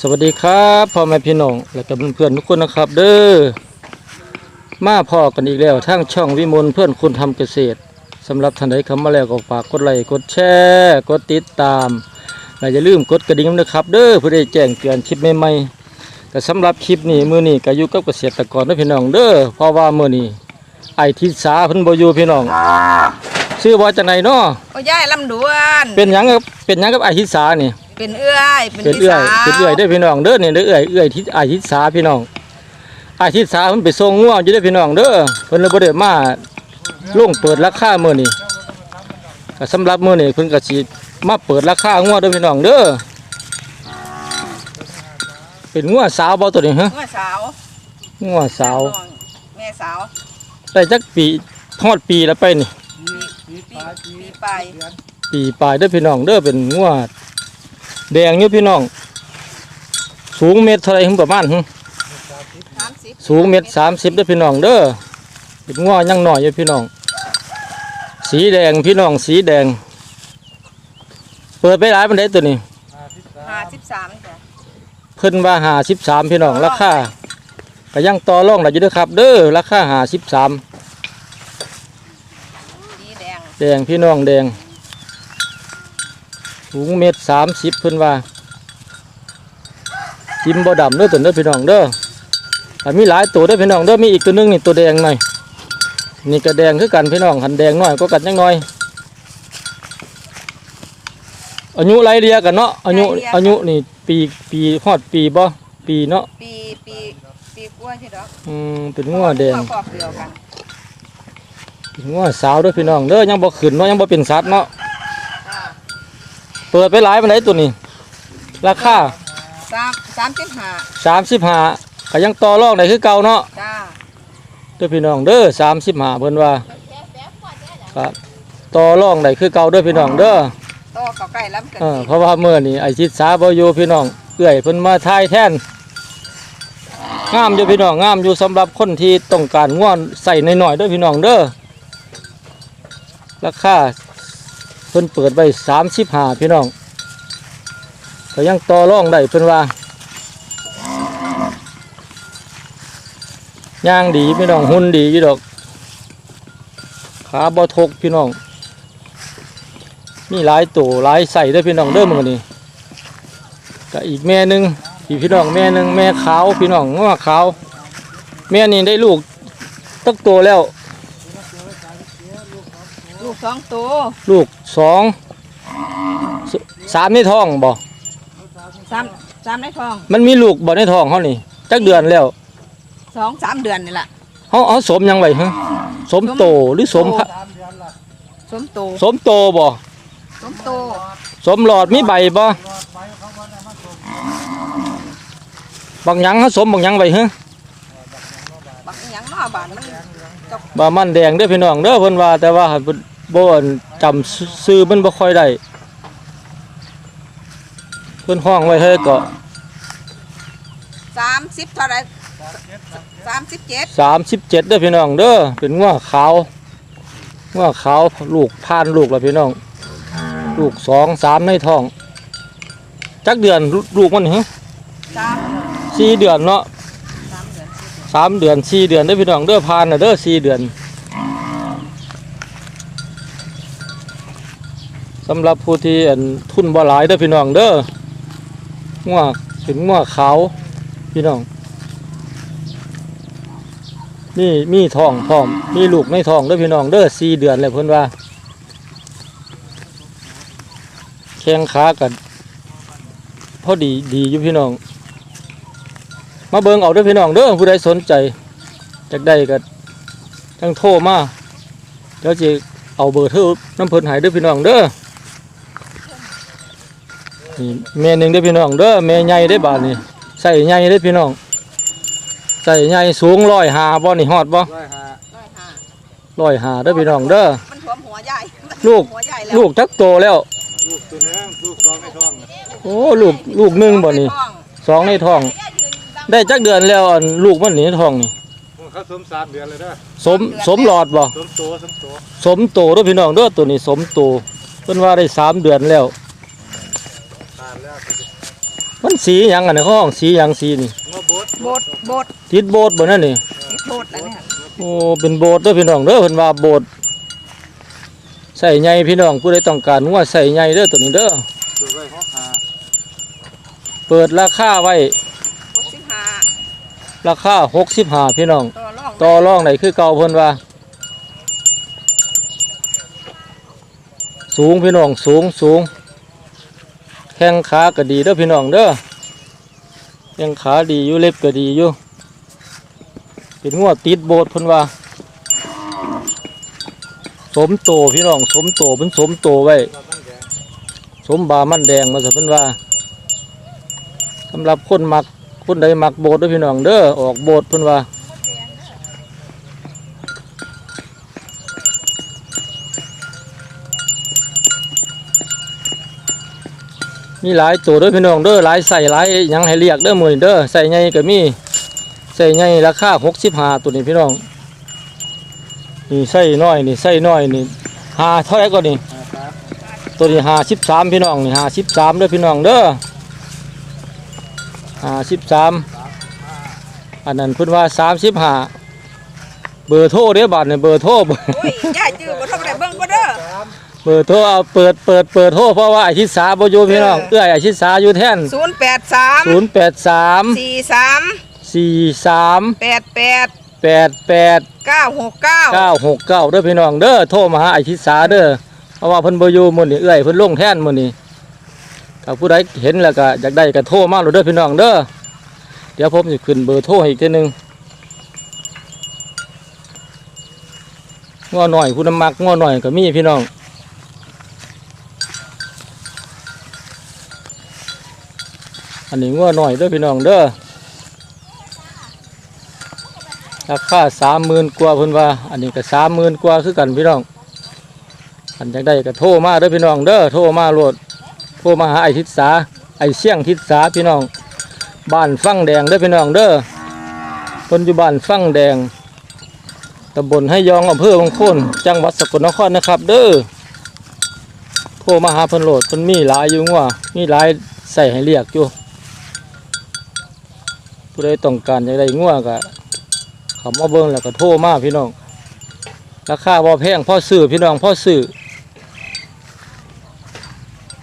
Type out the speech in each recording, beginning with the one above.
สวัสดีครับพ่อแม่พี่น้องและกับเพื่อนๆทุกคนนะครับ เด้อมาพ่อกันอีกแล้วทางช่องวิมลเพื่อนคุณทำเกษตรสำหรับท่านใดเข้ามาแล้วก็ฝากกดไลค์กดแชร์กดติดตามและอย่าลืมกดกระดิ่งนะครับ เด้อเพื่อได้แจ้งเตือนคลิปใหม่ๆแต่สำหรับคลิปนี้มื้อนี้ก็อยู่กับเกษตรกรนะพี่น้องเด้อเพราะว่ามื้อนี้ไอ้ทิศาเพิ่นบ่อยู่พี่น้องชื่อว่าจังไดเนาะโอ้ยายลำดวน เป็นหยังกับเป็นหยังกับไอ้ทิศานี่เป็นเอื้อยเป็นเป็นพี่เอื้อยสาวเป็นเอื้อยเด้อพี่น้องเด้อนี่เด้อเอื้อยเอื้อยที่อาทิตสาพี่น้องอาทิตสาเพิ่นไปส่งงัวอยู่เด้อพี่น้องเด้อเพิ่นเลยบ่ได้มาลงเปิดราคามื้อนี้ก็สำหรับมื้อนี้เพิ่นก็สิมาเปิดราคางัวเด้อพี่น้องเด้อเป็นงัวสาวบ่ตัวนี้ฮะเมื่อสาวงัวสาวแม่สาวได้จักปีฮอดปีแล้วไปนี่ปีปีไปปีปลายเด้อพี่น้องเด้อเป็นงัว แดงอยู่พี่น้อง สูงเมตรเท่าไหร่หึประมาณหึสามสิบสูงเมตรสามสิบเด้อพี่น้องเด้อเป็นง้อยังหน่อยอยู่พี่น้อง สีแดงพี่น้องสีแดง เปิดไปหลายปันไดตัวนี้ห้าสิบสามจ้ะเพิ่นว่าหาสิบสามพี่น้องราคาก็ยังต่อรองได้อยู่เด้อครับ เด้อราคาหาสิบสามสีแดง แดงพี่น้องแดง สูงเมตรสามสิบเพิ่นว่าจิ้มบ่ดำเด้อตัวเด้อพี่น้องเด้อแต่มีหลายตัวเด้อพี่น้องเด้อมีอีกตัวหนึงนี่ตัวแดงหน่อยนี่ก็แดงคือกันพี่น้องหันแดงน้อยก็กันยังน้อยอายุไรเรียกันเนาะอายุอายุนี่ปีปีฮอดปีบ่ปีเนาะปีปีปีกล้วยใช่ดอกอืมเป็นงัวแดงงัวคอกเดียวกันเป็นงัวสาวเด้อพี่น้องเด้อยังบ่ขึ้นเนาะยังบ่เป็นสัตว์เนาะจ้า เปิดไปหลายปานใดตัวนี้ ราคาสามสามสิบห้าสามสิบห้าก็ยังต่อรองได้คือเก่าเนาะจ้าเด้อพี่น้องเด้อสามสิบห้าเพิ่นว่าครับต่อรองได้คือเก่าเด้อพี่น้องเด้อโตเขาใกล้ล้ำเกินเออเพราะว่าเมื่อนี้ไอ้ชิดสาบ่อยู่พี่น้องเอื้อยเพิ่นมาทายแทนงามอยู่พี่น้องงามอยู่สำหรับคนที่ต้องการง่วนใส่หน่อยๆเด้อพี่น้องเด้อราคา เพิ่นเปิดไว้สามสิบห้าพี่น้องก็ยังต่อรองได้เพิ่นว่าย่างดีพี่น้องหุ่นดีอยู่ดอก ขาบ่ทกพี่น้องมีหลายตัวหลายใส่ได้พี่น้องเด้อมื้อนี้ก็อีกแม่หนึงพี่พี่น้องแม่หนึงแม่ขาวพี่น้องง้อขาว แม่นี่ได้ลูกตักตัวแล้ว สองตัวลูกสองสสามในท้องบ่สามสามในท้องมันมีลูกบ่ในท้องเฮานี่จักเดือนแล้วสองสามเดือนนี่แหละเฮาเฮาสมหยังไว้ฮะสมโตหรือสมพะสมโตสมโตบ่สมโตสมหลอดมีใบบ่บางหยังเฮาสมบางหยังไว้ฮะบักอิหยังเนาะบานมันจกบามันแดงเด้อพี่น้องเด้อเพิ่นว่าแต่ว่าเพิ่น บ่อั่นจำซื้อมันบ่ค่อยได้เพิ่นห้องไว้เฮ้ยก็สามสิบเท่าไหรสามสิบเจ็ด37เด้อพี่น้องเด้อเป็นงัวขาวงัวขาวลูกพานลูกแล้วพี่น้อง ลูกสองสามในท้อง จักเดือนลูลูกมันหึสามสี่เดือนเนาะสามเดือนสามเดือนสี่เดือนเด้อพี่น้องเด้อพานน่ะเด้อสี่เดือน สำหรับผู้ที่อั่นทุนบ่หลายเด้อพี่น้องเด้องัวเป็นงัวขาวพี่น้องนี่มีทองพร้อมมีลูกในทองเด้อพี่น้องเด้อสี่เดือนเลยเพิ่อนว่าแข้งขากันพอดีดีอยู่พี่น้อง มาเบิงเอาเด้อพี่น้องเด้อผู้ใดสนใจจากได้ก็จังโทรมาเดี๋ยวจะเอาเบอร์โทรน้ำเพลินหายเด้อพี่น้องเด้อ นี่แม่หนึ่งเด้อพี่น้องเด้อแม่ใหญ่ได้อบาดนี่ใส่ใหญ่เด้อพี่น้องใส่ใหญ่สูงร้อยหาบ่นี่ฮอดบ่ร้อยห้าร้อยหาเด้อพี่น้องเด้อมันท่วมหัวใหญ่ลูกหัวใหญ่แล้วลูกจักโตแล้วลูกตัวนึงลูกสองในท้องน่ะโอ้ลูกลูกหนึ่งบ่นี่ท้องสองในท้อง ได้จักเดือนแล้วอันลูกมันนี่ในท้องนี่เขาสมสามเดือนเลยเด้อสมสมหลอดบ่สมโตสมโตสมโตเด้วยพี่น้องเด้อตัวนี้สมโตเพิ่นว่าได้สามเดือนแล้วขาดแล้ว มันสีหยังอันนี้ห้องสีหยังสีนี่งอโบดโบดโบดติดโบสถ์บ่นั่นนี่นี่โบดแล้วเนี่ยโอ้เป็นโบสถ์เด้อพี่น้องเด้อเพิ่นว่าโบสถ์ใส่ใหญ่พี่น้องผู้ใดต้องการงัวใส่ใหญ่เด้อตัวนี้เด้อตัวไว้หกหาเปิดราคาไว้หกสิบห้าราคา65พี่น้อง ต่อรองต่อรองไหนคือเก่าเพิ่นว่า สูงพี่น้องสูงสูง แข้งขาก็ดีเด้อพี่น้องเด้อแข้งขาดีอยู่เล็บก็ดีอยู่เป็นงัวติดโบสถ์พิ่นว่า สมโตพี่น้องสมโตเป็นสมโตไว้สมบามันแดงมาสิเพิ่นว่าสำหรับคนมักคนใดมักโบสถ์เด้อพี่น้องเด้อออกโบสถ์เพิ่นว่า มีหลายตัวด้อพี่น้องเด้อหลายใส่หลายยังให้เรียกเด้อมื้อนี้เด้อใส่ใหญ่ก็มีใส่ใหญ่ราคา65ตัวนี้พี่น้องนี่ใส่น้อยนี่ใส่น้อยนี่หาเท่าไหร่ก็นี่ตัวนี้53พี่น้องนี่53เด้อพี่น้องเด้อ53อันนั้นพิ่นว่า35เบอร์โทรเด้อบาดนี่ยเบอร์โทรอุ้ยยาจื้อบ่เท่าไหร่เบิ่งบ่เด้อ เบอร์โทรเอาเปิดเปิดเปิดโทรเพราะว่าไอาชิสาบ่อยู่พี่น้องเออเอื้อยไอาชิสาอยู่แท่นศูนย์แปดสาม083สี่สาม43แปดแปด88เก้าหกเก้า969เด้อพี่น้องเด้อโทรมาหาไอาชิสาเด้อเพราะว่าเพิ่นบ่อยู่มื้อนี้เอื้อยเพิ่นลงแท่นมื้อนี้ถ้าผู้ใดเห็นแล้วก็อยากได้ก็โทรมาโลดเด้อพี่น้องเด้อเดี๋ยวผมสิขึ้นเบอร์โทรให้อีกทีหนึงง้อหน่อยผู้นำมักง้อหน่อยก็มีพี่น้อง อันนี้งัวหน่อยเด้อพี่น้องเด้อราคาสามหมื่นกว่าเพิ่นว่า อันนี้ก็สามหมื่นกว่าคือกันพี่น้องอันอยากได้ก็โทรมาเด้อพี่น้องเด้อโทรมาโหลดโทรมาหาไอทิศสาไอเสี่ยงทิศสาพี่น้องบ้านฟั่งแดงเด้อพี่น้องเด้อเพิ่นอยู่บ้านฟั่งแดงตำบลให้ยองอำเภอบางโคนจังหวัดสกลนครนะครับ เด้อโทรมาหาเพิ่นโหลดเพิ่นมีหลายอยู่งัวมีหลายใส่ให้เรียกอยู่ ผู้ใดต้องการอยากได้งัวก็เขามาเบิ่งแล้วก็โทรมาพี่น้องราคาบ่แพงพ่อซื้อพี่น้องพ่อซื้อ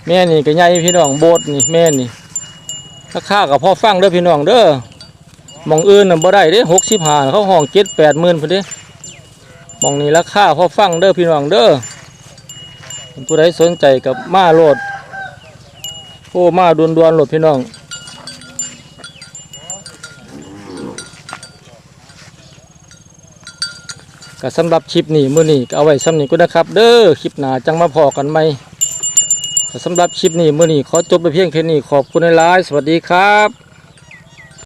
แม่นี่ก็ใหญ่พี่น้องโบดนี่แม่นี่ราคาก็พอฟังเด้อพี่น้องเด้อมองอื่นน่ะบ่ได้เด้65เขาห้อง7 8หมื่นพุ่นเด้หมองนี้ราคาพ่อฟังเด้อพี่น้องเด้อผู้ใดสนใจกับมาโหลดโอ้มาด่วนๆโลดพี่น้อง ก็สำหรับคลิปนี้มื้อนี้ก็เอาไว้สำนี้ก็นะครับ เด้อคลิปหน้าจังมาพอกันไหมสำหรับคลิปนี้มื้อนี้ขอจบไปเพียงแค่นี้ขอบคุณหลายสวัสดีครับ